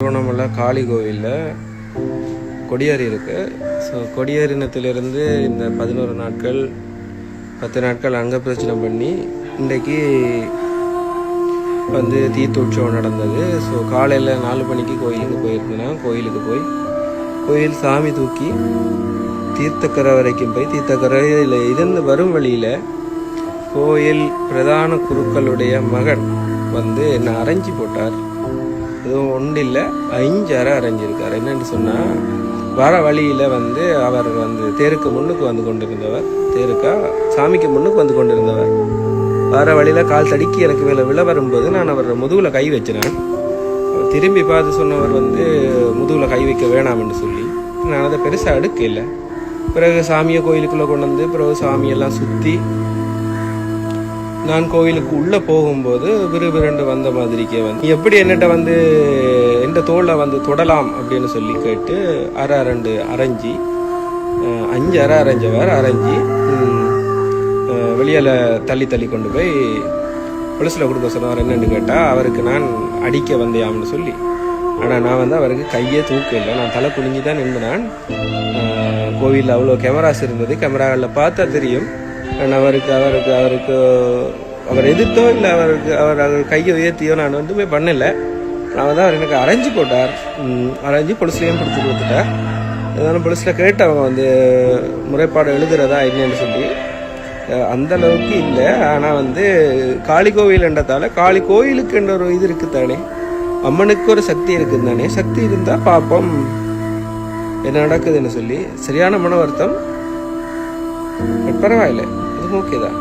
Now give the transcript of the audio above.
திருவண்ணாமலை காளி கோவிலில் கொடியேறி இருக்குது ஸோ கொடியேறினத்திலிருந்து இந்த பதினோரு நாட்கள் பத்து நாட்கள் அங்கே பிரச்சனை பண்ணி இன்றைக்கு வந்து தீர்த்த உற்சவம் நடந்தது. ஸோ காலையில் நாலு மணிக்கு கோயிலுக்கு போயிருந்தேன்னா கோயிலுக்கு போய் கோயில் சாமி தூக்கி தீர்த்தக்கரை வரைக்கும் போய் தீர்த்தக்கரையில் இருந்து வரும் வழியில் கோயில் பிரதான குருக்களுடைய மகன் வந்து என்னை அரைஞ்சி போட்டார். எதுவும் ஒன்றும் இல்லை ஐஞ்சாரம் அரைஞ்சிருக்கார். என்னன்னு சொன்னால் வர வழியில் வந்து அவர் வந்து தேருக்கு முன்னுக்கு வந்து கொண்டிருந்தவர். தேருக்கா சாமிக்கு முன்னுக்கு வந்து கொண்டிருந்தவர். வர வழியில் கால் தடுக்கி எனக்கு மேலே விழ வரும்போது நான் அவர் முதுகில் கை வச்சினேன். திரும்பி பார்த்து சொன்னவர் வந்து முதுகில் கை வைக்க வேணாம்னு சொல்லி. நான் அதை பெருசாக எடுக்கல. பிறகு சாமியை கோயிலுக்குள்ளே கொண்டு வந்து பிறகு சாமியெல்லாம் சுற்றி நான் கோயிலுக்கு உள்ளே போகும்போது விறுவிரண்டு வந்த மாதிரிக்கே வந்து எப்படி என்னட்ட வந்து எந்த தோலை வந்து தொடலாம்? அப்படின்னு சொல்லி கேட்டு அரை அரண்டு அரைஞ்சி அஞ்சு அரை அரைஞ்சவர் அரைஞ்சி வெளியில் தள்ளி தள்ளி கொண்டு போய் புலிஸில் கொடுக்க சொன்னவர் என்னென்னு கேட்டால் அவருக்கு நான் அடிக்க வந்தேயாம்னு சொல்லி. ஆனால் நான் வந்து அவருக்கு கையே தூக்க இல்லை. நான் தலை குனிஞ்சு தான் நின்று நான் கோவிலில் அவ்வளோ கேமராஸ் இருந்தது. கேமராவில் பார்த்தா தெரியும். நான் அவருக்கு அவருக்கு அவருக்கு அவர் எதிர்த்தோ இல்லை அவருக்கு அவர் அவர் கையை உயர்த்தியோ நான் ஒன்றுமே பண்ணலை. நான் வந்து அவர் எனக்கு அரைஞ்சு போட்டார். அரைஞ்சு பொலிஸ்லேயும் பிடிச்சி கொடுத்துட்டார் இருந்தாலும் பொலிஸில் கேட்டு அவங்க வந்து முறைப்பாடு எழுதுறதா என்னன்னு சொல்லி அந்த அளவுக்கு இல்லை. ஆனால் வந்து காளி கோவில்ன்றதால காளி கோயிலுக்குன்ற ஒரு இது இருக்குது தானே. அம்மனுக்கு ஒரு சக்தி இருக்குது தானே. சக்தி இருந்தால் பார்ப்போம் என்ன நடக்குதுன்னு சொல்லி சரியான மன வருத்தம் பட் பரவாயில்ல. ஓகே தான்.